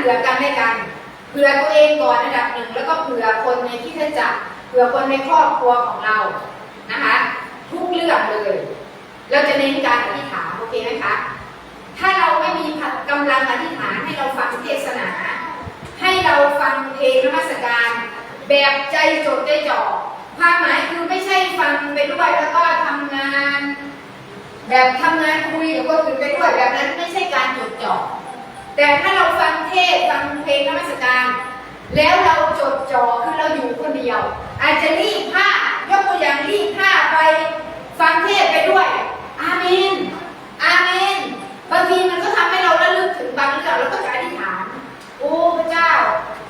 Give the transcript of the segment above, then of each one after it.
เผื่อกันได้กันเผื่อตัวเองก่อนอันดับหนึ่งแล้วก็เผื่อคนในที่ท่านจักเผื่อคนในครอบครัวของเรานะคะทุกเรื่องเลย เราจะเน้นการอธิษฐานโอเคไหมคะถ้าเราไม่มีกำลังอธิษฐานให้เราฟังเทศนา ให้เราฟังเพลงนมัสการ แบบใจจดใจจ่อความหมายคือไม่ใช่ฟังไปด้วยแล้วก็ทำงาน แบบทำงานคุยกับคนอื่นไปด้วยแบบนั้นไม่ใช่การจดจ่อแต่ถ้าเรา งเทศฟังเพลงนมัสการ แล้วเราจดจ่อคือเราอยู่คนเดียว อาจจะรีบผ้ายกตัวอย่างรีบผ้าไปฟังเทศไปด้วย อาเมน อาเมน บางทีมันก็ทำให้เราระลึกถึงบางเรื่องแล้วก็จะอธิษฐาน โอ้พระเจ้า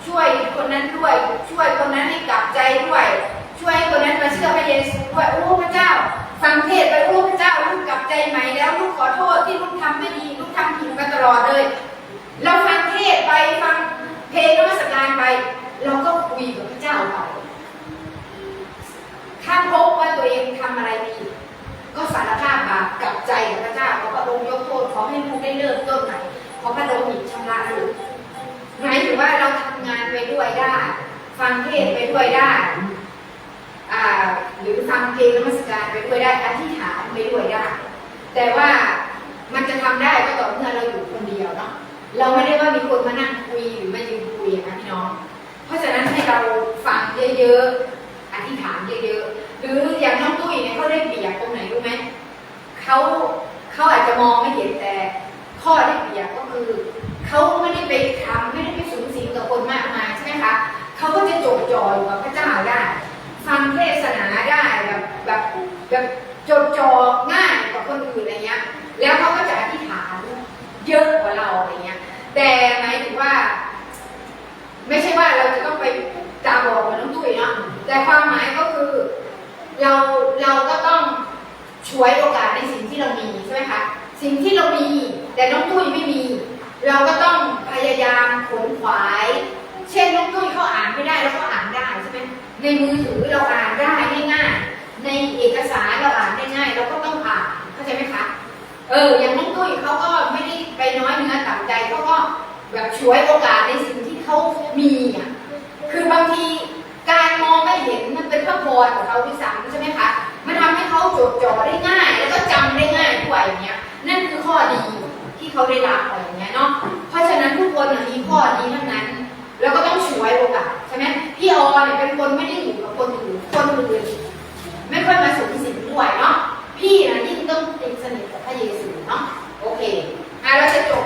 ช่วยคนนั้นด้วย ช่วยคนนั้นให้กลับใจด้วย ช่วยคนนั้นมาเชื่อพระเยซูด้วย โอ้พระเจ้า ฟังเทศไป โอ้พระเจ้าลูกกลับใจใหม่แล้วลูกขอโทษที่ลูกทำไม่ดีลูกทำผิดมาตลอดเลย เราฟังเทศน์ไปฟังเพลงนมัสการไป เราก็คุยกับพระเจ้าไป ถ้าพบว่าตัวเองทำอะไรผิดก็สารภาพบาปกลับใจกับพระเจ้าขอพระองค์ยกโทษขอให้ลูกได้เริ่มต้นใหม่ขอพระโลหิตชำระลูกหมายถึงว่าเราทำงานไปด้วยได้ ฟั งเทศไปด้วยได้หรือฟังเพลงนมัสการไปด้วยได้อธิษฐานไปด้วยได้ แต่ว่ามันจะทำได้ก็ต่อเมื่อเราอยู่คนเดียวเนาะเราไม่ได้ว่ามีคนมานั่งคุยหรือมายืนคุยนะพี่น้อง เพราะฉะนั้นให้เราฟังเยอะๆอธิษฐานเยอะๆหรืออย่างน้องตุ้ยเนี่ยเขาได้เปรียบตรงไหนรู้ไหมเขาเขาอาจจะมองไม่เห็นแต่ข้อได้เปรียบก็คือเขาไม่ได้ไปทำ จ่ออยู่กับพระเจ้าได้ ฟังเทศนาได้แบบแบบแบบจดจ่อง่ายกว่าคนอื่นอะไรเงี้ย แล้วเขาก็จะอธิษฐานเยอะกว่าเราอะไรเงี้ย แต่หมายถึงว่า ไม่ใช่ว่าเราจะต้องไปตาบอดเหมือนน้องตุ้ยเนาะแต่ความหมายก็คือเราเราก็ต้องช่วยโอกาสในสิ่งที่เรามีใช่ไหมคะสิ่งที่เรามี แต่น้องตุ้ยไม่มี เราก็ต้องพยายามขนขวาย ในมือถือเราอ่านได้ง่ายๆในเอกสารเราอ่านได้ง่ายเราก็ต้องอ่านเข้าใจไหมคะเอออย่างน้องตุ้ยเขาก็ไม่ได้ไปน้อยเนื้อต่ำใจเขาก็แบบช่วยโอกาสในสิ่งที่เขามีอะคือบางทีการมองไม่เห็นมันเป็นพระพรของเขาที่สามใช่ไหมคะมันทำให้เขาจดจ่อได้ง่าย แล้วก็จำได้ง่ายด้วยอย่างเงี้ยนั่นคือข้อดีที่เขาได้รับอะไรอย่างเงี้ยเนาะเพราะฉะนั้นทุกคนมีข้อดี โอเคอะเราจะจบ